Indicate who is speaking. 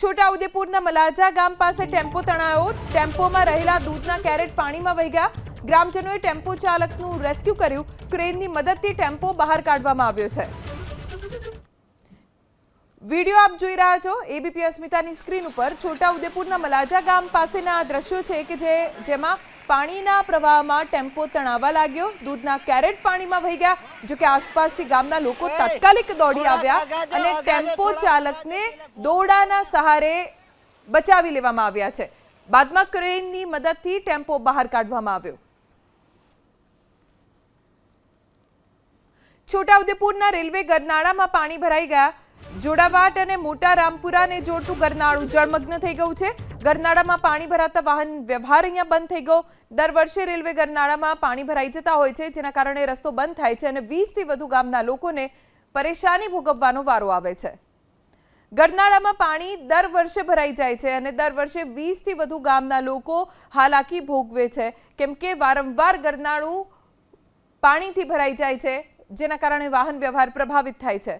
Speaker 1: છોટાઉદેપુરના મલાજા ગામ પાસે ટેમ્પો તણાયો. ટેમ્પોમાં રહેલા દૂધના કેરેટ પાણીમાં વહી ગયા. ગ્રામજનોએ ટેમ્પો ચાલકનું રેસ્ક્યુ કર્યું. ક્રેનની મદદથી ટેમ્પો બહાર કાઢવામાં આવ્યો છે. વીડિયો આપ જોઈ રહ્યા છો. એબીપી અસ્મિતાની સ્ક્રીન ઉપર છોટાઉદેપુરના મલાજા ગામ પાસેના આ દ્રશ્યો છે કે જે, જેમાં પાણીના પ્રવાહમાં ટેમ્પો તણાવવા લાગ્યો. દૂધના કેરેટ પાણીમાં વહી ગયા. જો કે આસપાસથી ગામના લોકો તાત્કાલિક દોડી આવ્યા અને ટેમ્પો ચાલકને દોડાના સહારે બચાવી લેવામાં આવ્યા છે. બાદમાં ક્રેનની મદદથી ટેમ્પો બહાર કાઢવામાં આવ્યો. છોટાઉદેપુરના રેલવે ગરનાળામાં પાણી ભરાઈ ગયા. જોડાવાટ અને મોટા રામપુરાને જોડતું ગરનાળું જળમગ્ન થઈ ગયું છે. ગરનાળામાં પાણી ભરાતા વાહન વ્યવહાર અહીંયા બંધ થઈ ગયો. દર વર્ષે રેલવે ગરનાળામાં પાણી ભરાઈ જતા હોય છે, જેના કારણે રસ્તો બંધ થાય છે અને વીસથી વધુ ગામના લોકોને પરેશાની ભોગવવાનો વારો આવે છે. ગરનાળામાં પાણી દર વર્ષે ભરાઈ જાય છે અને દર વર્ષે વીસથી વધુ ગામના લોકો હાલાકી ભોગવે છે. કેમ કે વારંવાર ગરનાળું પાણીથી ભરાઈ જાય છે, જેના કારણે વાહન વ્યવહાર પ્રભાવિત થાય છે.